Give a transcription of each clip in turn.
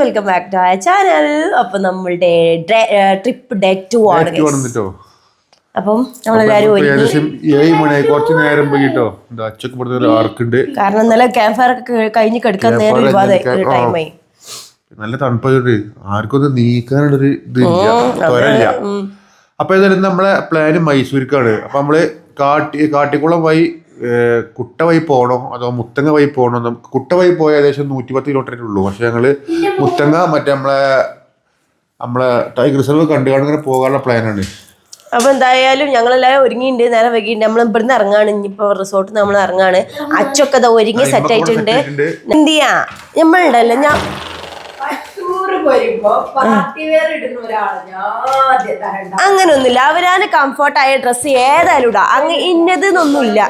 Welcome back to ആയ channel അപ്പൊ നമ്മളുടെ ട്രിപ്പ് ഡേ ടു ആണ് അപ്പം നമ്മളെല്ലാരും കുറച്ച് നേരം പോയിട്ടോ ആർക്കുണ്ട്. കാരണം ഇന്നലെ ക്യാമ്പ് ഫയർ ഒക്കെ കഴിഞ്ഞ് കിടക്കാൻ നേരം ഒരുപാട്. ടൈമായി നല്ല തണുപ്പായിട്ട് ആർക്കും ഒന്ന് നീക്കാനുള്ളൊരു ഇതില്ല അപ്പൊ ഏതായാലും നമ്മളെ പ്ലാന് മൈസൂർക്കാണ്. അപ്പൊ നമ്മൾ കാട്ടി കാട്ടിക്കുളം വഴി കുട്ട വഴി പോകണോ അതോ മുത്തങ്ങ വഴി പോകണോ നമുക്ക് കുട്ട വഴി പോയ ഏകദേശം നൂറ്റി പത്ത് കിലോമീറ്റർ ഉള്ളൂ. പക്ഷെ ഞങ്ങൾ മുത്തങ്ങ മറ്റേ നമ്മളെ നമ്മളെ ടൈഗർ റിസർവ് കണ്ടു കാണുന്ന പോകാനുള്ള പ്ലാനാണ് അപ്പൊ എന്തായാലും ഞങ്ങളെല്ലാം ഒരുങ്ങിയിട്ടുണ്ട് നേരം വൈകിട്ട് നമ്മൾ ഇവിടുന്ന് ഇറങ്ങാണ്. ഇനിയിപ്പോ റിസോർട്ട് നമ്മൾ ഇറങ്ങാണ്. അച്ചൊക്കെ ദാ ഒരുങ്ങി സെറ്റ് ആയിട്ടുണ്ട്. എന്ത് ചെയ്യാ എന്തിയാ? നമ്മളുണ്ടല്ലോ. ഞാൻ അങ്ങനൊന്നുമില്ല. അവരാണ് കംഫർട്ടായ ഡ്രസ്സ് ഏതായാലും ഇടാം. അങ്ങ് ഇന്നത് എന്നൊന്നുമില്ല.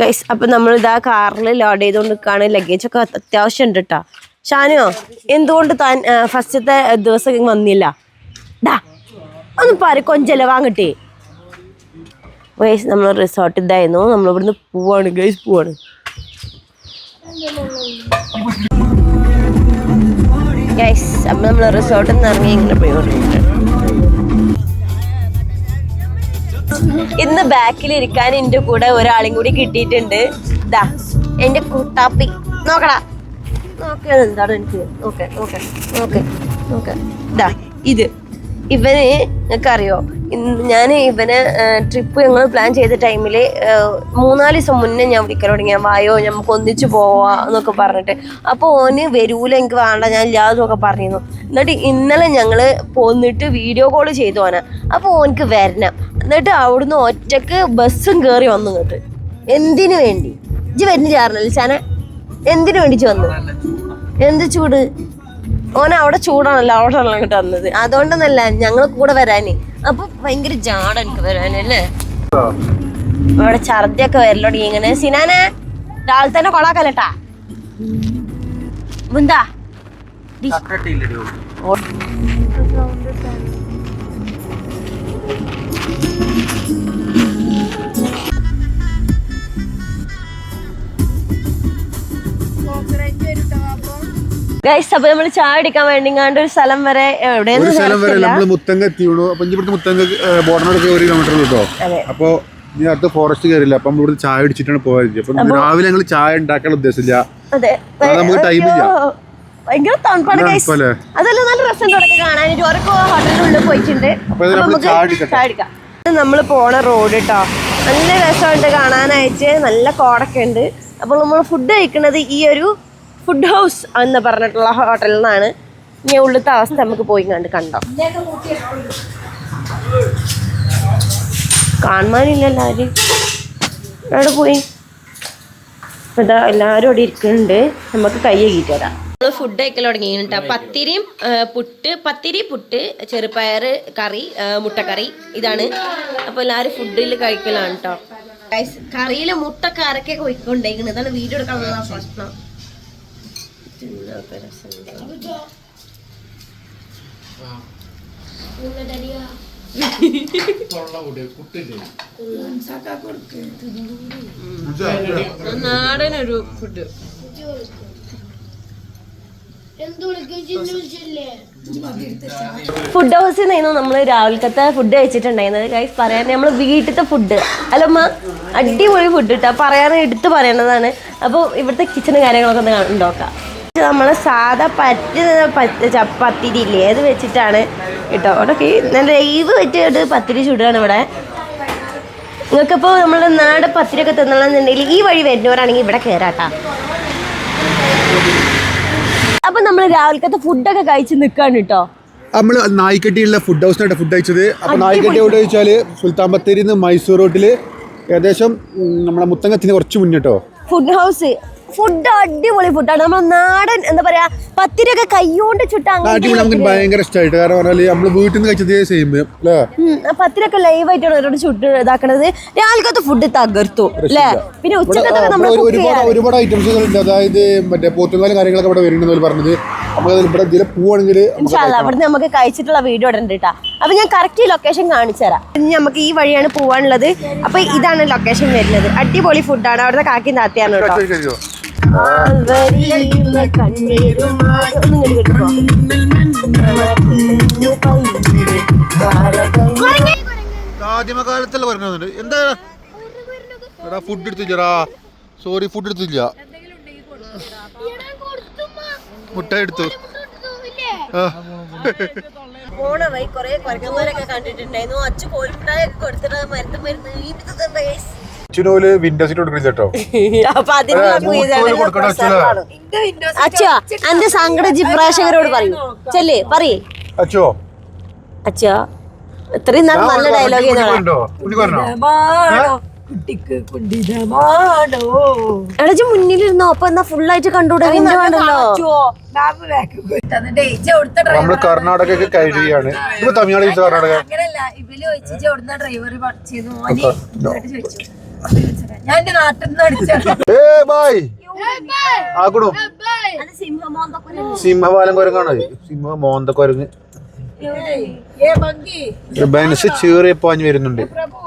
ഗൈസ് അപ്പൊ നമ്മൾ ഇതാ കാറിൽ ലോഡ് ചെയ്തുകൊണ്ട് നിൽക്കുകയാണ് ലഗേജ് ഒക്കെ അത്യാവശ്യം ഉണ്ട് കേട്ടോ ഷാനോ എന്തുകൊണ്ട് താൻ ഫസ്റ്റത്തെ ദിവസം വന്നില്ല? ഒന്ന് പറ കൊഞ്ചല വാങ്ങട്ടെ ഗൈസ് നമ്മൾ റിസോർട്ട് ഇതായിരുന്നു. നമ്മൾ ഇവിടുന്ന് പോവാണ് ഗൈസ് പോവാണ്. ഗൈസ് അപ്പൊ നമ്മൾ റിസോർട്ടിൽ നിന്ന് ഇറങ്ങി ഇങ്ങനെ പോയിക്കൊണ്ടിരിക്കുന്നത് ഇന്ന് ബാക്കിൽ ഇരിക്കാൻ എന്റെ കൂടെ ഒരാളും കൂടി കിട്ടിയിട്ടുണ്ട്. ദാ എന്റെ കുട്ടാപ്പി. നോക്കടാ. എന്താണ് എനിക്ക്? ഇത്. ഇവന് നിങ്ങൾക്കറിയോ ഞാൻ ഇവന് ട്രിപ്പ് ഞങ്ങൾ പ്ലാൻ ചെയ്ത ടൈമിൽ മൂന്നാൽ ദിവസം മുന്നേ ഞാൻ വിളിക്കാൻ തുടങ്ങി. വായോ നമുക്ക് ഒന്നിച്ചു പോവാ എന്നൊക്കെ പറഞ്ഞിട്ട്. അപ്പോൾ ഓന് വരൂല എനിക്ക് വേണ്ട ഞാൻ ഇല്ലാതൊക്കെ പറഞ്ഞിരുന്നു. എന്നിട്ട് ഇന്നലെ ഞങ്ങൾ പോന്നിട്ട് വീഡിയോ കോൾ ചെയ്തു ഓന. അപ്പോൾ ഓനക്ക് വരണം. എന്നിട്ട് അവിടുന്ന് ഒറ്റയ്ക്ക് ബസ്സും കയറി വന്നു ഇങ്ങോട്ട്. എന്തിനു വേണ്ടി? ഇജ്ജ് വരുന്ന ചാറിനല്ലേ ചാന? എന്തിനു വേണ്ടി വന്നു എന്ത് ചൂട്? ഓൻ അവിടെ ചൂടാണല്ലോ അവിടെ അങ്ങോട്ട് വന്നത്. അതുകൊണ്ടൊന്നല്ല ഞങ്ങൾ കൂടെ വരാന്. അപ്പൊ ഭയങ്കര ജാട എനിക്ക് വരാനല്ലേ ഇവിടെ ഛർദിയൊക്കെ വരലോടി ഇങ്ങനെ. സിനാനെ രാവിലെ തന്നെ കൊളാക്കല്ലട്ടാ? എന്താ ഗൈസ് അപ്പൊ നമ്മൾ ചായ അടിക്കാൻ വേണ്ടിങ്ങാണ്ട് ഒരു സ്ഥലം വരെ ഒരു സ്ഥലം വരെ. നമ്മൾ മുത്തങ്ങ എത്തിയുള്ളൂ. അപ്പൊ മുത്തങ്ങ ബോർഡറിനൊക്കെ ഒരു കിലോമീറ്റർ കേട്ടോ. അപ്പൊ ഇനി അടുത്ത ഫോറസ്റ്റ് കയറില്ല അപ്പൊ നമ്മൾ ഇവിടുന്ന് ചായ അടിച്ചിട്ടാണ് പോയത്. അപ്പൊ രാവിലെ ഞങ്ങൾ ചായ ഉണ്ടാക്കാൻ അത്. നമുക്ക്. അയ്യോ, ഭയങ്കര തണുപ്പാണ്? അതല്ല നല്ല രസം കാണാൻ. ഹോട്ടലിനുള്ളിൽ പോയിട്ടുണ്ട്. ചായ അടിക്കാം ഇത് നമ്മൾ പോണ റോഡ് കേട്ടോ നല്ല രസമുണ്ട് കാണാനായിട്ട്. നല്ല കോടൊക്കെ ഉണ്ട് അപ്പോൾ നമ്മൾ ഫുഡ് കഴിക്കുന്നത് ഈ ഒരു ഫുഡ് ഹൗസ് എന്ന് പറഞ്ഞിട്ടുള്ള ഹോട്ടലിൽ നിന്നാണ് ഇനി ഉള്ളിലത്തെ അവസ്ഥ നമുക്ക് പോയി കണ്ട് കണ്ടോ. കാണാനില്ലല്ലോ എല്ലാവരും. എവിടെ പോയി? ഇതാ എല്ലാവരും അവിടെ ഇരിക്കുന്നുണ്ട്. നമുക്ക് കൈ കീറ്റി വരാം. നമ്മൾ ഫുഡ് കഴിക്കൽ തുടങ്ങിയിട്ടാ പത്തിരിയും പുട്ട് പത്തിരി പുട്ട് ചെറുപയർ കറി മുട്ടക്കറി ഇതാണ്. അപ്പൊ എല്ലാവരും ഫുഡിൽ കഴിക്കലാണ് കേട്ടോ കറിയിലെ മുട്ടൊക്കെ അരക്കെ കൊയ്ക്കൊണ്ടേക്കുന്നത് ഇതാണ് വീഡിയോ എടുക്കാനുള്ള പ്രശ്നം. നാടനൊരു ഫുഡ് ഫുഡ് ഹൗസിൽ നിന്നായിരുന്നു നമ്മൾ രാവിലത്തെ ഫുഡ് കഴിച്ചിട്ടുണ്ടായിരുന്നത്. ഗൈസ് പറയാൻ നമ്മൾ വീട്ടിലത്തെ ഫുഡ് അല്ലമ്മ അടിപൊളി ഫുഡ് കിട്ടുക പറയാൻ എടുത്ത് പറയണതാണ് അപ്പോൾ ഇവിടുത്തെ കിച്ചണും കാര്യങ്ങളൊക്കെ ഒന്ന് കണ്ടു നോക്കാം. നമ്മളെ സാധാ പറ്റി പത്തിരി ഇല്ലേ? അത് വെച്ചിട്ടാണ്? കേട്ടോ അവിടെ നല്ല ലൈവ് വെച്ചിട്ട് പത്തിരി ചുടുകയാണ് ഇവിടെ. നിങ്ങൾക്കിപ്പോൾ നമ്മുടെ നാട് പത്തിരിയൊക്കെ തിന്നണമെന്നുണ്ടെങ്കിൽ ഈ വഴി വരുന്നവരാണെങ്കിൽ ഇവിടെ കയറാട്ടാ അപ്പൊ നമ്മൾ രാവിലത്തെ ഫുഡൊക്കെ കഴിച്ച് നിക്കാണ് കേട്ടോ. നമ്മൾ നായിക്കട്ടിയുള്ള ഫുഡ് ഹൗസിനായിട്ട് ഫുഡ് കഴിച്ചത്. അപ്പൊ നായിക്കട്ടി എവിടെ വെച്ചാൽ സുൽത്താൻ ബത്തേരിയിൽ നിന്ന് മൈസൂർ റോട്ടിൽ ഏകദേശം നമ്മളെ മുത്തങ്ങത്തിന് കുറച്ച് മുന്നിട്ടോ ഫുഡ് ഹൗസ് ഫുഡ് അടിപൊളി ഫുഡാണ് നമ്മൾ നാടൻ എന്താ പറയാ പത്തിരൊക്കെ കൈകൊണ്ട് ചുട്ട അടിപൊളി നമുക്ക് ഭയങ്കര ഇഷ്ടമായിട്ട് കാരണം നമ്മൾ നമ്മൾ വീട്ടിൽ നിന്ന് കഴിച്ചതേ സെയിം പത്തിരൊക്കെ ലൈവ് ആയിട്ടാണ് അവരോട് ചുട്ട് ഇതാക്കണത്. രാവിലത്തെ ഫുഡ് തകർത്തു അല്ലേ? പിന്നെ ഉച്ചക്കത്തൊക്കെ അവിടെ നമ്മൾ ഒരുപാട് ഐറ്റംസുകൾ ഉണ്ട്. അതായത് മറ്റേ പോത്തുകാലും കാര്യങ്ങളൊക്കെ ഇവിടെ പറഞ്ഞത്. ഇവിടെ ഇതിലെ പോവാണെങ്കിൽ അവിടുന്ന് നമുക്ക് കഴിച്ചിട്ടുള്ള വീഡിയോ ഉണ്ട് കേട്ടാ അപ്പൊ ഞാൻ കറക്റ്റ് ലൊക്കേഷൻ കാണിച്ചു തരാം. ഇനി നമുക്ക് ഈ വഴിയാണ് പോവാനുള്ളത്. അപ്പൊ ഇതാണ് ലൊക്കേഷൻ വരുന്നത്. അടിപൊളി ഫുഡാണ് അവിടുത്തെ കാക്കി നാത്തിയാണ് കേട്ടോ ആൽവരിയിലെ കണ്ണീരുമായി ഒന്നും കേട്ടോ ആദ്യമകാലത്തല്ല പറഞ്ഞത്. എന്താ? എടാ ഫുഡ് എടുത്തില്ലടാ. സോറി ഫുഡ് എടുത്തില്ല. മുട്ട എടുത്തു. പോണ വഴി കൊറേ കൊരങ്ങന്മാരൊക്കെ കണ്ടിട്ടുണ്ടായിരുന്നു. അച്ഛൻ കോഴിമുട്ടായൊക്കെ കൊടുത്തിട്ട് മരുന്ന് മരുന്ന് വീട്ടിൽ guys. അച്ഛനോൽ വിൻഡോസിൽ കൊടുക്കണം ചേട്ടോ. അപ്പൊ അന്റെ പറയൂ. ചെല്ലേ പറയേ. അച്ഛോ. അച്ഛോ ഇത്രയും നാൾ നല്ല ഡയലോഗ് പറഞ്ഞോ കുട്ടിക്ക് മുന്നിലിരുന്നോ? അപ്പൊ എന്നാ ഫുൾ ആയിട്ട് കണ്ടൂടെ വിൻഡോ കൊടുത്ത നമ്മൾ കർണാടക ഒക്കെ കഴിയുകയാണ് ഇപ്പൊ തമിഴ്നാട് കർണാടക. അങ്ങനല്ല ഇവർ ചോദിച്ചു ഡ്രൈവർ ചെയ്തു ഞാൻ എന്റെ നാട്ടിൽ നിന്ന് അടിച്ചു ഏ ബായ്. ആക്കണോ? സിംഹപാലം കുരങ്ങാണ്? സിംഹ മോന്ത കുരങ്ങ് ബെൻസ് ചീറിയ പാഞ്ഞ് വരുന്നുണ്ട്. പ്രഭു.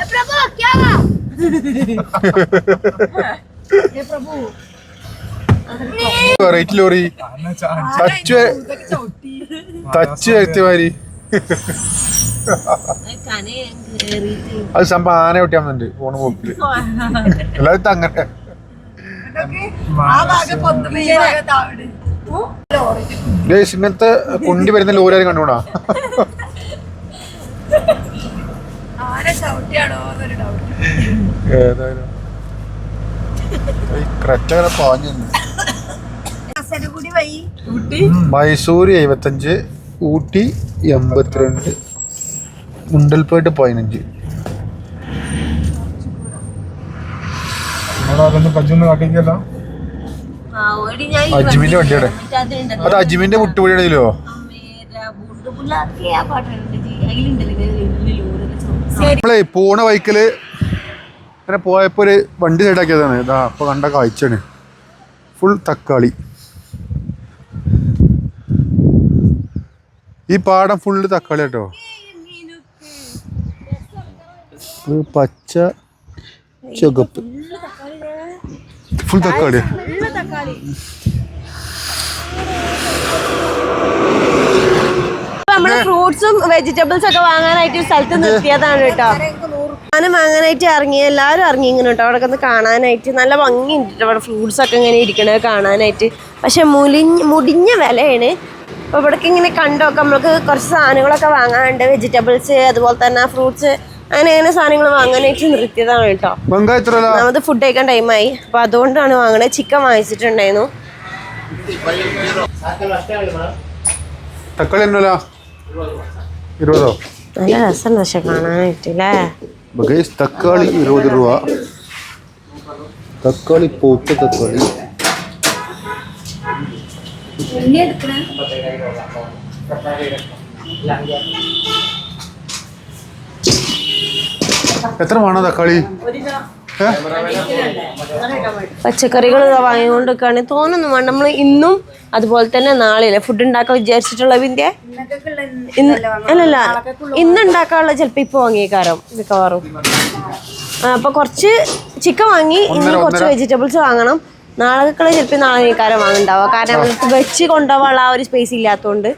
ഏ പ്രഭു വെറൈറ്റി ലോറി. തച്ച് തച്ച് എത്തിമാരി അത് സംഭവം ആന ഒട്ടിയാകുന്നുണ്ട് ഫോണ് പോക്കിൽ. എല്ലാവരും അങ്ങനെ. ഇങ്ങനത്തെ കുണ്ടി വരുന്ന ലോറി കണ്ടുകൂടാ ഏതായാലും. ക്രറ്റ പാഞ്ഞു മൈസൂര് എഴുപത്തഞ്ച് ഊട്ടി എൺപത്തിരണ്ട്. മുണ്ടൽപേട്ട് പതിനഞ്ച്. അജ്മിന്റെ വണ്ടിയുടെ? അത് അജ്മിന്റെ മുട്ടുപടിയാണെങ്കിലോ നമ്മളെ പോണ ബൈക്കിൽ അങ്ങനെ പോയപ്പോ ഒരു വണ്ടി സൈഡാക്കിയതാണ് ഇതാ അപ്പൊ കണ്ട കാഴ്ചയാണ്. ഫുൾ തക്കാളി. ഈ പാടം ഫുള്ള് തക്കാളി കേട്ടോ ഒരു പച്ച ചുവപ്പ്. ഫുൾ തക്കാളി. നമ്മൾ ഫ്രൂട്ട്സും വെജിറ്റബിൾസ് ഒക്കെ വാങ്ങാനായിട്ട് സ്ഥലത്ത് നിർത്തിയതാണ് കേട്ടോ. ഞാനും വാങ്ങാനായിട്ട് ഇറങ്ങി എല്ലാവരും ഇറങ്ങി ഇങ്ങനെ കേട്ടോ. അവിടെ ഒന്ന് കാണാനായിട്ട് നല്ല ഭംഗിയുണ്ട് കേട്ടോ. അവിടെ ഫ്രൂട്ട്സ് ഒക്കെ ഇങ്ങനെ ഇരിക്കണത് കാണാനായിട്ട്. പക്ഷെ മുലിഞ്ഞ് മുടിഞ്ഞ വിലയാണ്. അപ്പോൾ ഇവിടേക്ക് ഇങ്ങനെ കണ്ടൊക്കെ നമുക്ക് കുറച്ച് സാധനങ്ങളൊക്കെ വാങ്ങാനുണ്ട്. വെജിറ്റബിൾസ് അതുപോലെ തന്നെ ഫ്രൂട്ട്സ് അങ്ങനെ അങ്ങനെ സാധനങ്ങൾ വാങ്ങാനായിട്ട് നിർത്തിയതാണ് കേട്ടോ? ഒന്നാമത് ഫുഡ് കഴിക്കാൻ ടൈമായി അപ്പോൾ അതുകൊണ്ടാണ് വാങ്ങണത് ചിക്കൻ വാങ്ങിച്ചിട്ടുണ്ടായിരുന്നു. തക്കാളി ഇരുപതോ? നല്ല രസമുണ്ട് പക്ഷെ കാണാനായിട്ടില്ലേ തക്കാളി ഇരുപത് രൂപ. തക്കാളി പൂത്ത തക്കാളി. എത്ര വേണോ തക്കാളി? പച്ചക്കറികൾ വാങ്ങിക്കൊണ്ടിരിക്കുകയാണ്. തോന്നുന്നു വേണം നമ്മൾ ഇന്നും അതുപോലെ തന്നെ നാളെ ഫുഡ് ഉണ്ടാക്കാൻ വിചാരിച്ചിട്ടുള്ളതിന്റെ അല്ലല്ല ഇന്ന് ഉണ്ടാക്കാനുള്ള ഇപ്പൊ വാങ്ങിയേക്കാറും വാങ്ങിയേക്കാരം മിക്കവാറും. അപ്പൊ കുറച്ച് ചിക്കൻ വാങ്ങി ഇന്ന് കുറച്ച് വെജിറ്റബിൾസ് വാങ്ങണം. നാളെക്കുള്ള ചിലപ്പോൾ നാളെ നീക്കാരം വാങ്ങണ്ടാവുക. കാരണം നമുക്ക് വെച്ച് കൊണ്ടുപോകാനുള്ള ആ ഒരു സ്പേസ് ഇല്ലാത്തതുകൊണ്ട്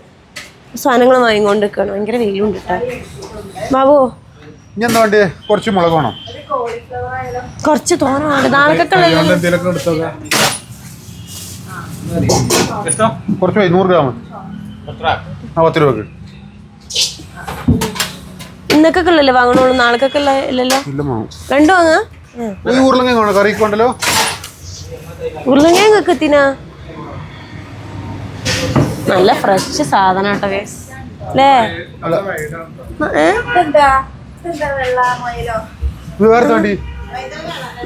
സാധനങ്ങൾ വാങ്ങിക്കൊണ്ട് നിൽക്കണം ഭയങ്കര വെയിലുണ്ട് കേട്ടോ. ബാബു ഇനി എന്താ വേണ്ടേ കുറച്ച് മുളക് വേണം. കുറച്ച് തോന്നുന്നുണ്ട് കുറച്ച് മതി, നൂറ് ഗ്രാം. ആ പത്ത് രൂപക്ക് ഇന്നൊക്കെ ഉള്ളല്ലേ വാങ്ങണുള്ളൂ? നാളേക്കൊക്കെ ഇല്ലല്ലോ? രണ്ടു വാങ്ങാ. ഈ ഉരുളങ്ങ വേണം? കറിക്ക് വേണ്ടല്ലോ ഉരുളങ്ങ എത്തിനാ നല്ല ഫ്രഷ് സാധനം കേട്ടോ. അല്ലേ. ഏ? വേറെ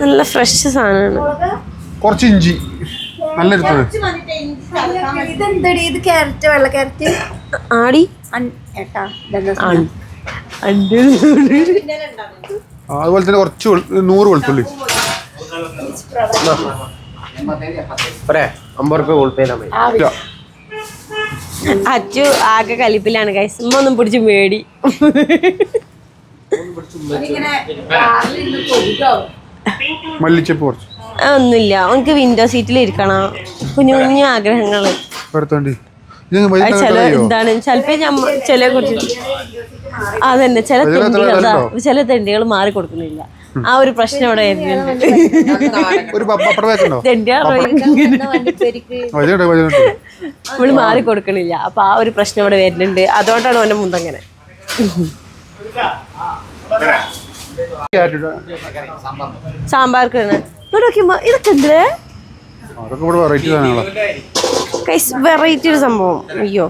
നല്ല ഫ്രഷ് സാധനമാണ്. കുറച്ച് ഇഞ്ചി. നല്ല ഇതെന്തടി? ഇത് ക്യാരറ്റ് വെള്ള ക്യാരറ്റ്? ആടി. അതുപോലെ തന്നെ കുറച്ച് നൂറ് വെളുത്തുള്ളി. അച്ചു ആകെ കലിപ്പിലാണ് കൈസ് ഉമ്മ ഒന്നും പിടിച്ച് മേടി ഇങ്ങനെ കാറിൽ ഇരുന്ന് കൊതിക്കാവും മല്ലിച്ചപ്പ് കുറച്ച്. ആ, ഒന്നുമില്ല. എനിക്ക് വിൻഡോ സീറ്റിൽ ഇരിക്കണം. കുഞ്ഞു കുഞ്ഞു ആഗ്രഹങ്ങൾ. എന്താണ് ചിലപ്പോ ചില കുറിച്ച് അതന്നെ ചില തെണ്ടികൾ ചില തെണ്ടികൾ മാറി കൊടുക്കുന്നില്ല. ആ ഒരു പ്രശ്നം ഇവിടെ നമ്മൾ മാറി കൊടുക്കണില്ല. അപ്പൊ ആ ഒരു പ്രശ്നം ഇവിടെ വരുന്നുണ്ട്. അതുകൊണ്ടാണ് അവന്റെ മുന്തങ്ങനെ സാമ്പാർക്ക് ഇതൊക്കെ വെറൈറ്റി ഒരു സംഭവം. അയ്യോ.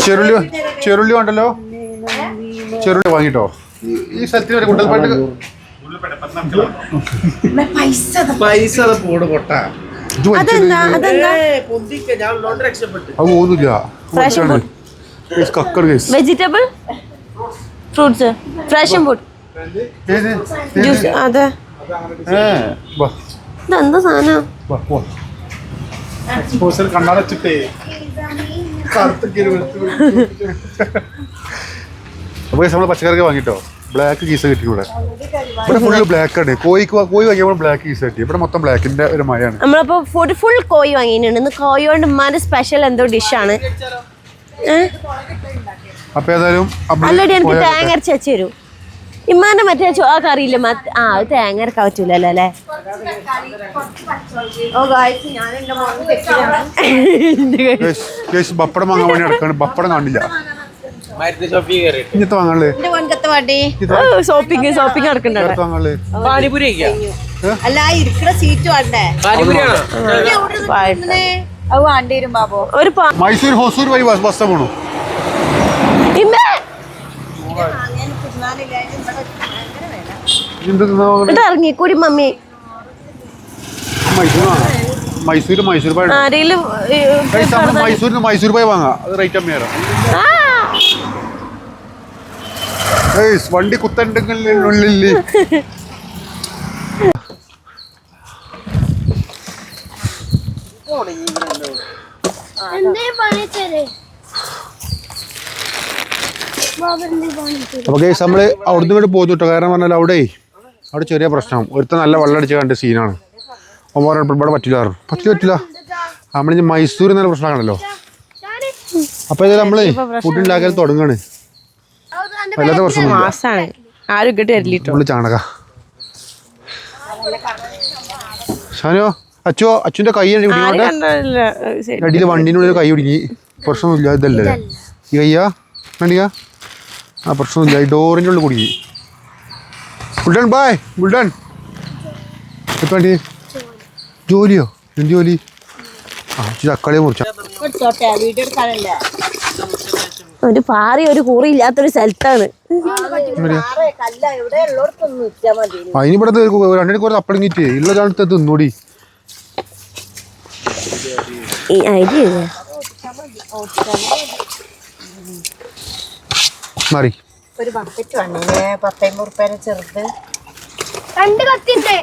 ചെറുള്ളി ചെറുള്ളി ഉണ്ടല്ലോ ചെറുള്ളി വാങ്ങിട്ടോ? ഈ- സ്ഥലത്തിന് വരെ കുണ്ടൽപ്പാട്ട് പൈസ അത് പോട് പൊട്ട. Vegetable fruits fresh food. Juice. അതെ. ഇതെന്താ സാധനം? എക്സ്പോസർ കണ്ണടച്ചിട്ടേ അപ്പോൾ നമ്മൾ പച്ചക്കറിക്ക് വാങ്ങിട്ടോ. ബ്ലാക്ക് കീസ് കിട്ടി ഇവിടെ ഇവിടെ ഫുള്ള് ബ്ലാക്ക് ആണ്. കോഴിക്ക് കോയി കോഴി വാങ്ങിയപ്പോൾ ബ്ലാക്ക് കീസ് കിട്ടി. ഇവിടെ മൊത്തം ബ്ലാക്കിന്റെ ഒരു മഴയാണ് നമ്മളിപ്പോ ഫുഡ് ഫുൾ കോഴി വാങ്ങിയിട്ടുണ്ട്. ഇന്ന് കോഴി കൊണ്ട് ഉമ്മാന്റെ സ്പെഷ്യൽ എന്തോ ഡിഷാണ് അപ്പൊ ഏതായാലും നമ്മൾ അല്ലടി എനിക്ക് തേങ്ങ അരച്ച് വെച്ച് തരൂ. ഇമ്മാന്റെ മറ്റേ ചോ- ആ കറിയില്ല ആ അത് തേങ്ങ അരക്കാൻ പറ്റൂലല്ലോ അല്ലേ? വാങ്ങാൻ വേണ്ടി നടക്കാണ്. ഷോപ്പിംഗ് ഷോപ്പിംഗ് നടക്കണ്ട ഒരു മൈസൂർ ഹോസൂർ വഴി ബസ് ബസ് പോണു? ഇമ്മേ, എന്ത് തിന്നാ വാങ്ങണേ? ഇങ്ങോട്ട് ഇറങ്ങി കൂടി മമ്മി. മൈസൂർ മൈസൂരിന് പോയി വാങ്ങാം. അത് റേറ്റ് വണ്ടി കുത്തണ്ടെങ്കിൽ ഉള്ളിൽ അപ്പൊ കേസ് നമ്മൾ അവിടുന്ന് ഇങ്ങോട്ട് പോന്നു കേട്ടോ കാരണം പറഞ്ഞാൽ അവിടെ അവിടെ ചെറിയ പ്രശ്നം. ഒരുത്ത നല്ല വെള്ളം അടിച്ച് കണ്ട സീനാണ് പറഞ്ഞപ്പോൾ ഇവിടെ പറ്റില്ല പറഞ്ഞു. പറ്റില്ല പറ്റില്ല. നമ്മളിനി മൈസൂർ നല്ല പ്രശ്നമാണല്ലോ അപ്പൊ ഇത് നമ്മൾ ഫുഡ് ഉണ്ടാക്കാൻ തുടങ്ങാണ്. വല്ലാത്ത പ്രശ്നമൊന്നുമില്ല നമ്മൾ ചാണക. ഷാനോ അച്ചോ അച്ഛന്റെ കൈ അടിയിൽ പിടിക്കോട്ടെ ഉള്ളിൽ കൈ പിടിക്കി. പ്രശ്നമൊന്നുമില്ല ഇതല്ലേ? ഈ കയ്യാ? കണ്ടിയാ ആ പ്രശ്നമില്ല ഈ ഡോറിന്റെ ഉള്ളിൽ കുടുങ്ങി. ഗുഡൻ ബായ് ഗുഡൻ എത്ര വണ്ടി ജോലിയോ? എന്ത് ജോലി? ആ തക്കാളിയെ മുറിച്ച. ഒരു പാറി ഒരു കുറി ഇല്ലാത്തൊരു സ്ഥലത്താണ്. അതിനിവിടെ രണ്ടിനെ കുറച്ച് അപ്പടങ്ങിട്ട് ഉള്ള കാലത്ത് തിന്നൂടി. അരി ഇല്ലേ? മാറി. ഒരു ബക്കറ്റ് വേണേ. പത്തമ്പത് റുപ്യേനെ ചെറുത്. രണ്ട് കത്തിണ്ട്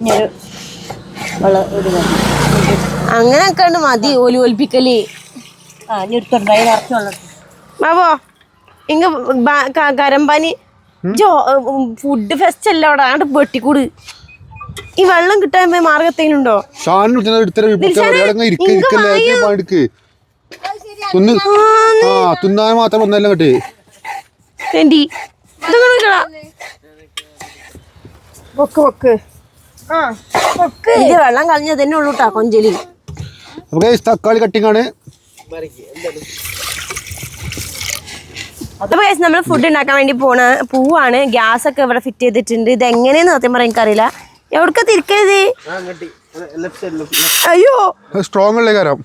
ഇനിയൊരു വെള്ളം ഒരു അങ്ങനെ കണ്ട് മതി ഓലി ഒലിപ്പിക്കൽ ബാബോ ഇങ്ങ കരമ്പാനി ഫുഡ് ഫെസ്റ്റ് അല്ല അവിടെ? അങ്ങോട്ട് വെട്ടിക്കൂട്. ഈ വെള്ളം കിട്ടാൻ. എടുക്ക് ആ തിന്നാൻ മാത്രം ഒന്നല്ല കേട്ടേ വെള്ളം കളഞ്ഞ തന്നെ ഉള്ളൂ കേട്ടോ കൊഞ്ചലി. തക്കാളി കട്ടിങ് ആണ്. അപ്പൊ നമ്മൾ ഫുഡ് ഉണ്ടാക്കാൻ വേണ്ടി പോണ പൂവാണ്. ഗ്യാസ് ഒക്കെ ഇവിടെ ഫിറ്റ് ചെയ്തിട്ടുണ്ട്. ഇത് എങ്ങനെയെന്ന് സത്യം പറയാൻ എനിക്കറിയില്ല. എവിടക്ക തിരിക്കരുത് അയ്യോ. സ്ട്രോങ് ഉള്ള കാരം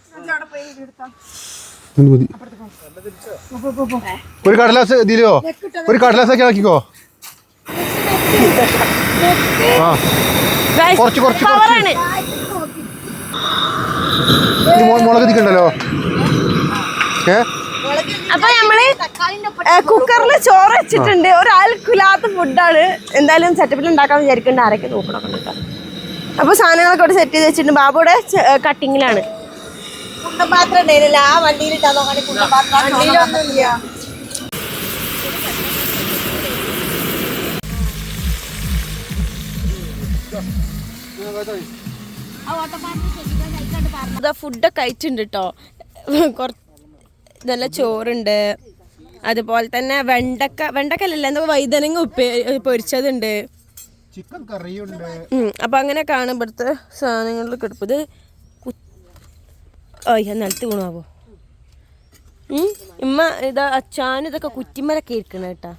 ഒരു കടലാസ് ഇതിലോ? ഒരു കടലാസ് ഒക്കെ ആക്കിക്കോ. ആ. കുറച്ച്, കുറച്ച്, കുറച്ച്. മുളക് തിക്കണ്ടല്ലോ ഏ? അപ്പൊ നമ്മൾ കുക്കറിൽ ചോറ് വെച്ചിട്ടുണ്ട്. ഒരാൾക്കില്ലാത്ത ഫുഡാണ് എന്തായാലും സെറ്റപ്പിൽ ഉണ്ടാക്കാൻ വിചാരിക്കേണ്ട ആരൊക്കെ നോക്കണം അപ്പൊ സാധനങ്ങളൊക്കെ ഇവിടെ സെറ്റ് ചെയ്ത് വെച്ചിട്ടുണ്ട്. ബാബുടെ കട്ടിങ്ങിലാണ് ആ വണ്ടിയിൽ ഫുഡൊക്കെ ആയിട്ടുണ്ട് കേട്ടോ കുറച്ച് നല്ല ചോറുണ്ട്. അതുപോലെ തന്നെ വെണ്ടക്ക വെണ്ടക്കല്ലല്ല എന്താ വൈതനങ്ങ ഉപ്പേ പൊരിച്ചതുണ്ട്. ചിക്കൻ കറിയുണ്ട്. അപ്പൊ അങ്ങനെ കാണും ഇവിടുത്തെ സാധനങ്ങളിൽ കിടപ്പ്. ഇത് അയ്യ നിലത്ത് വീണാവോ ഉമ്മ ഇമ്മ ഇതാ അച്ചാനും ഇതൊക്കെ കുറ്റിമരൊക്കെ ഇരിക്കണ കേട്ടാ.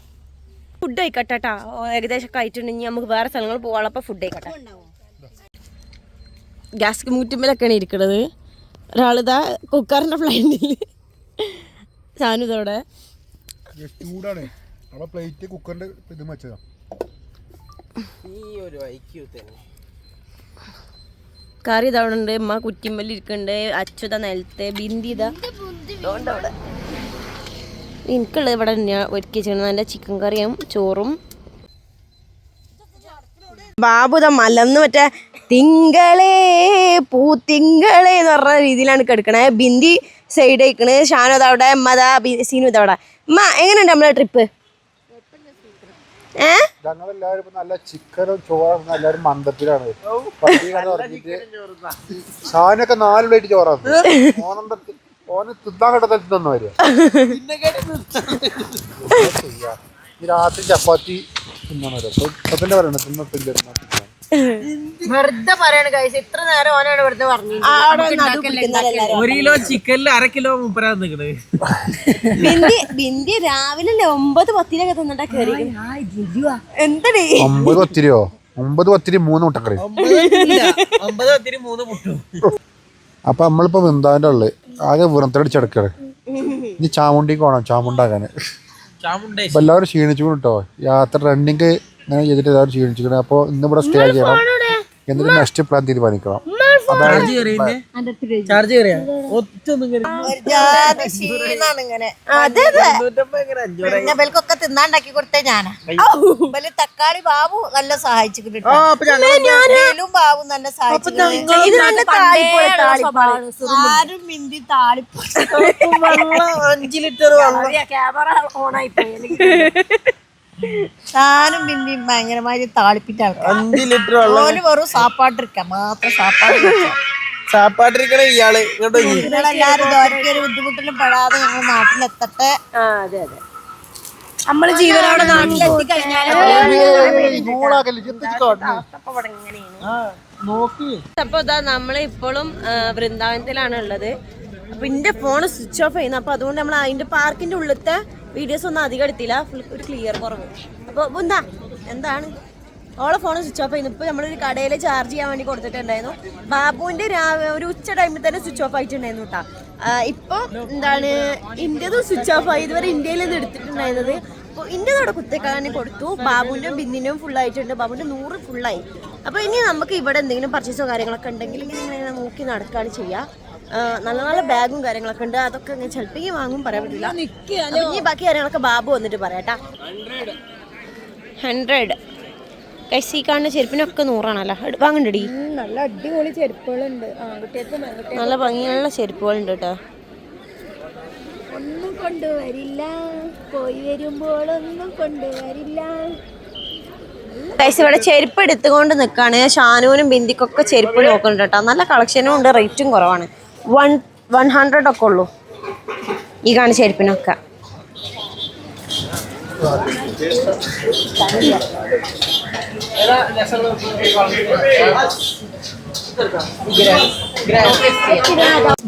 ഫുഡ് ആയിക്കട്ടെ കേട്ടാ ഏകദേശം ഒക്കെ ആയിട്ടുണ്ടെങ്കിൽ നമുക്ക് വേറെ സ്ഥലങ്ങൾ പോകാനുള്ള അപ്പൊ ഫുഡ് ആയിക്കട്ടെ. ഗ്യാസ് കുറ്റിമലൊക്കെയാണ് ഇരിക്കണത്. ഒരാളിതാ കുക്കറിന്റെ ഫ്ലൈറ്റിൽ സാധനം ഇതോടെ ചൂടാണ്. അവിടെ പ്ലേറ്റ് കുക്കറിന്റെ ഇത് വെച്ചതാ. ഈ ഒരു ഐക്യു തന്നെ. കറി ഇതവിടെ ഉണ്ട്. ഉമ്മ കുറ്റിമ്പല്ലി ഇരിക്കുന്നുണ്ട്. അച്യുത നിലത്ത്. ബിന്ദി ഇതാ. ഇതുകൊണ്ട് അവിടെ. എനിക്കുള്ളത് ഇവിടെ ഒരുക്കി വെച്ചിരുന്നത് നല്ല ചിക്കൻ കറിയും ചോറും. ബാബുത മലന്ന് മറ്റേ തിങ്കളേ പൂത്തിങ്കളേ എന്ന് പറഞ്ഞ രീതിയിലാണ് കിടക്കണേ. ബിന്ദി സൈഡ് ആയിക്കണ്. ഷാനു ഇതവിടെ മതാ ബി- സീനു ഇതവിടെ അമ്മ എങ്ങനെയുണ്ട് നമ്മളെ ട്രിപ്പ് ഈ രാത്രി ചപ്പാത്തി തിന്നാൻ വരും ഇപ്പൊ തന്നെ പറയണ തിന്നത്തില്ല വെറുതെ പറയാണ് കഴിച്ച് ഇത്ര നേരം ഓനാണ് വെറുതെ പറഞ്ഞു ഒരു കിലോ ചിക്കനിൽ അര കിലോ മുപ്പരാ നിക്കണ് ബിന്ദി ബിന്ദി രാവിലെ ഒമ്പത് പത്തിനൊക്കെ തിന്നിട്ടാ കയറി എന്തടി? ഒമ്പത് പത്തിരിയോ? ഒമ്പത് പത്തിരി മൂന്ന് മുട്ടക്കറി. ഒമ്പത് പത്തിരി മൂന്ന് മുട്ടും. അപ്പൊ നമ്മളിപ്പോ വൃന്ദാവിന്റെ ഉള്ളു ആകെ വ്രത്തടിച്ചടക്കാണ് ഇനി ചാമുണ്ടിക്ക് പോണം ചാമുണ്ടാകാന്. ചാമുണ്ടേ എല്ലാവരും ക്ഷീണിച്ചു കേട്ടോ യാത്ര റണ്ണിങ് ഇങ്ങനെ ചെയ്തിട്ട് എല്ലാവരും ക്ഷീണിച്ചിരിക്കണം. അപ്പോൾ ഇന്ന് ഇവിടെ സ്റ്റേ ചെയ്യണം. എന്നിട്ട് നെക്സ്റ്റ് പ്ലാൻ തീരുമാനിക്കണം. ഇവൽക്കൊക്കെ തിന്നാണ്ടാക്കി കൊടുത്തേ ഞാനാ. ഇവൽ തക്കാളി ബാബു നല്ല സഹായിച്ചിട്ടുണ്ട് ആ അപ്പൊ ഞങ്ങൾ ബാബു നല്ല സഹായിച്ചിട്ടുണ്ട്. ഇത് നല്ല താളിപ്പോളെ താളിപ്പാണ്. ആരും മിന്തി താളിപ്പോ അഞ്ചു ലിറ്റർ വെള്ളം. ക്യാമറ ഓണായി ഞാനും പിന്നെ ഭയങ്കരമായി താളിപ്പിച്ച അഞ്ച് ലിറ്റർ വെള്ളം വെറും സാപ്പാട്ടിരിക്ക മാത്രം സാപ്പാട് സാപ്പാട്ടിരിക്കണ ഇയാൾ. ഇങ്ങോട്ട്. നിങ്ങളെല്ലാരും ഒരു ബുദ്ധിമുട്ടിലും പെടാതെ ഞങ്ങൾ നാട്ടിലെത്തട്ടെ ആ അതെ അതെ. നമ്മൾ ജീവനോടെ നാട്ടിലെത്തി കഴിഞ്ഞാൽ ആ നോക്കി. അപ്പൊ ഇതാ നമ്മൾ ഇപ്പോഴും വൃന്ദാവനത്തിലാണ് ഉള്ളത് അപ്പൊ എന്റെ ഫോൺ സ്വിച്ച് ഓഫ് ചെയ്യുന്നു. അപ്പൊ അതുകൊണ്ട് നമ്മൾ അതിന്റെ പാർക്കിന്റെ ഉള്ളിലത്തെ വീഡിയോസ് ഒന്നും അധികം എടുത്തില്ല. ഫുൾ ഒരു ക്ലിയർ കുറവ്. അപ്പോൾ എന്താ എന്താണ്? ഓളെ ഫോൺ സ്വിച്ച് ഓഫ് ആയിരുന്നു ഇപ്പോൾ നമ്മളൊരു കടയിൽ ചാർജ് ചെയ്യാൻ വേണ്ടി കൊടുത്തിട്ടുണ്ടായിരുന്നു. ബാബുവിന്റെ ഒരു ഉച്ച ടൈമിൽ തന്നെ സ്വിച്ച് ഓഫ് ആയിട്ടുണ്ടായിരുന്നു കേട്ടാ ഇപ്പോൾ എന്താണ്? ഇന്ത്യതും സ്വിച്ച് ഓഫ് ആയി. ഇതുവരെ ഇന്ത്യയിൽ നിന്ന് എടുത്തിട്ടുണ്ടായിരുന്നത്. അപ്പോൾ ഇന്ത്യ അവിടെ കുത്തിക്കാനെ കൊടുത്തു. ബാബുവിന്റെ ബിന്നിനും ഫുൾ ആയിട്ടുണ്ട്. ബാബുവിന്റെ നൂറ് ഫുള്ളായി അപ്പോൾ ഇനി നമുക്ക് ഇവിടെ എന്തെങ്കിലും പർച്ചേസോ കാര്യങ്ങളൊക്കെ ഉണ്ടെങ്കിൽ ഇങ്ങനെ നോക്കി നടക്കുകയാണ് ചെയ്യുക നല്ല നല്ല ബാഗും കാര്യങ്ങളൊക്കെ ഉണ്ട്. അതൊക്കെ ഇങ്ങനെ ചിലപ്പോൾ വാങ്ങും പറയാൻ പറ്റില്ല ഈ ബാക്കി കാര്യങ്ങളൊക്കെ ബാബു വന്നിട്ട് പറയാട്ടാ. ഹൺഡ്രഡ്. കൈസി കാണുന്ന ചെരുപ്പിനൊക്കെ നൂറാണല്ലോ. വാങ്ങണ്ടടി. നല്ല അടിപൊളി ചെരുപ്പുകളുണ്ട്. നല്ല ഭംഗിയുള്ള ചെരുപ്പുകളുണ്ട് കേട്ടോ. ഒന്നും കൊണ്ടുവരില്ല. പോയി വരുമ്പോഴൊന്നും കൊണ്ടുവരില്ല. കൈസി ഇവിടെ ചെരുപ്പ് എടുത്തുകൊണ്ട് നിൽക്കുകയാണ് ഷാനുവിനും ബിന്ദിക്കൊക്കെ ചെരുപ്പ് നോക്കുന്നുണ്ട് കേട്ടോ. നല്ല കളക്ഷനും ഉണ്ട്. റേറ്റും കുറവാണ്. വൺ വൺ ഹൺഡ്രഡ് ഒക്കെ ഉള്ളൂ. ഈ കാണിച്ച ചെരുപ്പിനൊക്കെ.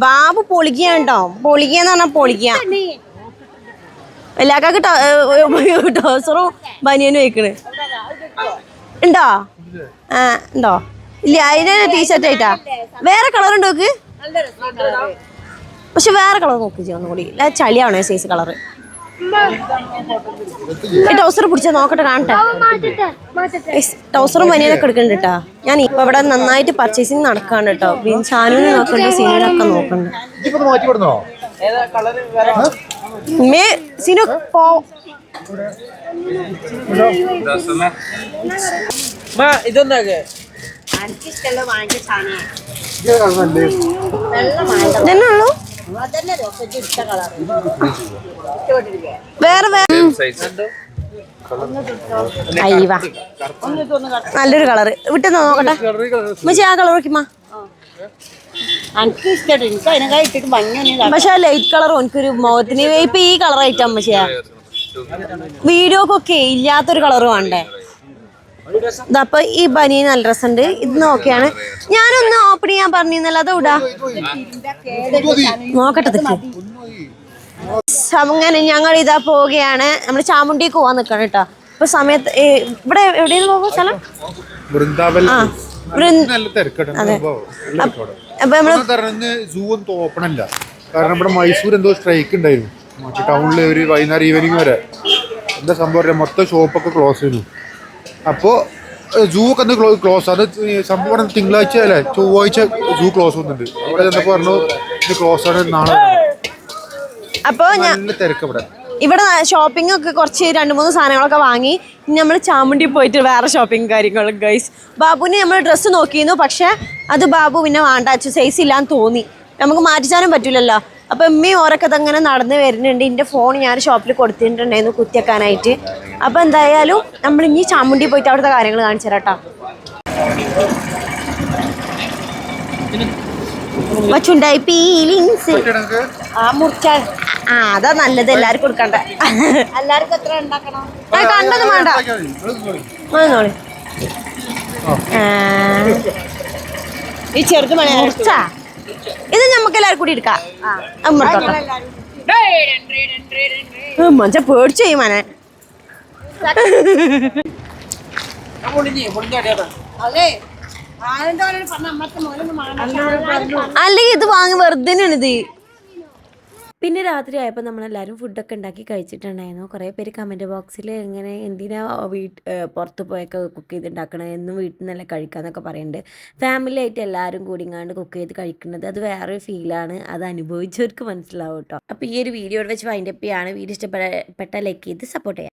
ബാബു പൊളിക്കണ്ടോ പൊളിക്കാന്ന് പറഞ്ഞാ പൊളിക്ക എല്ലാക്കാക്ക് ടോസറും ബനിയനും വെക്കണ് ഉണ്ടോ? ആ ഉണ്ടോ? ഇല്ല അതിന് ടീഷർട്ട് ആയിട്ടാ. വേറെ കളർ ഉണ്ടോ പക്ഷെ വേറെ കളർ നോക്കി ഒന്നുകൂടി ചളിയാണോ സൈസ് കളറ് ടൗസർ പിടിച്ച നോക്കട്ടെ കാണട്ടെ ടൗസറും ബനിയനൊക്കെ എടുക്കുന്നുണ്ട് കേട്ടോ ഞാൻ ഇപ്പൊ ഇവിടെ നന്നായിട്ട് പർച്ചേസിങ് നടക്കാണ് കേട്ടോ ബീൻ ഷാനുവിനെ നോക്കുന്നുണ്ട് സീനിനൊക്കെ നോക്കുന്നുണ്ട് മേ സിനു പോ മാ ഇതൊന്നാകെ ഇതന്നെ വേറെ വേറെ അയ്യവാ. നല്ലൊരു കളറ്. വിട്ടെന്ന് നോക്കട്ടെ. ഉമ്മച്ചി ആ കളർ നോക്കിമാ പക്ഷെ ആ ലൈറ്റ് കളർ എനിക്കൊരു മുഖത്തിന്. ഇപ്പൊ ഈ കളർ ആയിട്ടാ പക്ഷേ വീഡിയോക്കൊക്കെ ഇല്ലാത്തൊരു കളർ വേണ്ടേ? ഇതപ്പൊ ഈ ബനി നല്ല രസമുണ്ട്. ഇത് നോക്കിയാണ്. ഞാനൊന്ന് ഓപ്പൺ ചെയ്യാൻ പറഞ്ഞിരുന്നല്ലോ അത് ഇടാ നോക്കട്ടെ. അങ്ങനെ ഞങ്ങൾ ഇതാ പോവുകയാണ്. നമ്മൾ ചാമുണ്ടിക്ക് പോവാൻ നിൽക്കണം കേട്ടോ. ഇപ്പൊ സമയത്ത് ഇവിടെ എവിടെയാണ് പോകുക സ്ഥലം? ആ തിരക്കട്ടെ അപ്പൊ നമ്മൾ ഓപ്പൺ അല്ല. കാരണം ഇവിടെ മൈസൂർ എന്തോ സ്ട്രൈക്ക് ഉണ്ടായിരുന്നു. ടൗണിൽ ഒരു വൈകുന്നേരം ഈവനിങ് വരെ. എന്താ സംഭവം മൊത്തം ഷോപ്പൊക്കെ ക്ലോസ് ചെയ്തു അപ്പോൾ സൂ ഒക്കെ ഒന്ന് ക്ലോസ് ആണ്. സംഭവം തിങ്കളാഴ്ച അല്ലേ? ചൊവ്വാഴ്ച സൂ ക്ലോസ് ചെയ്യുന്നുണ്ട് അവിടെ ചെന്നപ്പോൾ പറഞ്ഞു ഇത് ക്ലോസ് ആണ് നാളെ അപ്പോൾ തിരക്കവിടെ നല്ല തിരക്ക് ഇവിടെ. ഇവിടെ ഷോപ്പിംഗ് ഒക്കെ കുറച്ച് രണ്ട് മൂന്ന് സാധനങ്ങളൊക്കെ വാങ്ങി. ഇനി നമ്മൾ ചാമുണ്ടി പോയിട്ട് വേറെ ഷോപ്പിംഗ് കാര്യങ്ങളും ഗൈസ് ബാബുവിന് നമ്മൾ ഡ്രസ്സ് നോക്കിയിരുന്നു പക്ഷേ അത് ബാബു പിന്നെ വേണ്ട സൈസ് ഇല്ലാന്ന് തോന്നി. നമുക്ക് മാറ്റിച്ചാനും പറ്റില്ലല്ലോ അപ്പം ഉമ്മയും ഓരൊക്കെ അതങ്ങനെ നടന്ന് വരുന്നുണ്ട്. എന്റെ ഫോൺ ഞാൻ ഷോപ്പിൽ കൊടുത്തിട്ടുണ്ടായിരുന്നു കുത്തിയക്കാനായിട്ട് അപ്പം എന്തായാലും നമ്മൾ ഇനി ചാമുണ്ടി പോയിട്ട് അവിടുത്തെ കാര്യങ്ങൾ കാണിച്ചു തരാം മച്ചുണ്ടായി പീലിങ്സ് ആ മുറിച്ച ആ അതാ നല്ലത്. എല്ലാവർക്കും കൊടുക്കണ്ട. എല്ലാവർക്കും എത്ര ഉണ്ടാക്കണം? കണ്ടത് വേണ്ട. വന്നോളി ഈ ചെറുത് മണി മുറിച്ചാ? ഇത് നമുക്ക് എല്ലാവരും കൂടി എടുക്കാം. മച്ച പേടിച്ചു ചെയ്യും മനെ. അല്ലെങ്കിൽ ഇത് വാങ്ങി വെറുതെ ഇത് പിന്നെ രാത്രി ആയപ്പോൾ നമ്മളെല്ലാവരും ഫുഡൊക്കെ ഉണ്ടാക്കി കഴിച്ചിട്ടുണ്ടായിരുന്നു. കുറേ പേര് കമന്റ് ബോക്സിൽ എങ്ങനെ എന്തിനാ വീട്ട് പുറത്ത് പോയൊക്കെ കുക്ക് ചെയ്ത് ഉണ്ടാക്കണേ എന്നും വീട്ടിൽ നിന്നല്ലേ കഴിക്കാമെന്നൊക്കെ പറയുന്നുണ്ട് ഫാമിലി ആയിട്ട് എല്ലാവരും കൂടി കൂടിങ്ങാണ്ട് കുക്ക് ചെയ്ത് കഴിക്കുന്നത് അത് വേറൊരു ഫീലാണ് അത് അനുഭവിച്ചവർക്ക് മനസ്സിലാവും കേട്ടോ അപ്പോൾ ഈ ഒരു വീഡിയോ വെച്ച് വൈൻഡപ്പ് വീഡിയോ ഇഷ്ടപ്പെട്ട ലൈക്ക് ചെയ്ത് സപ്പോർട്ട് ചെയ്യാം.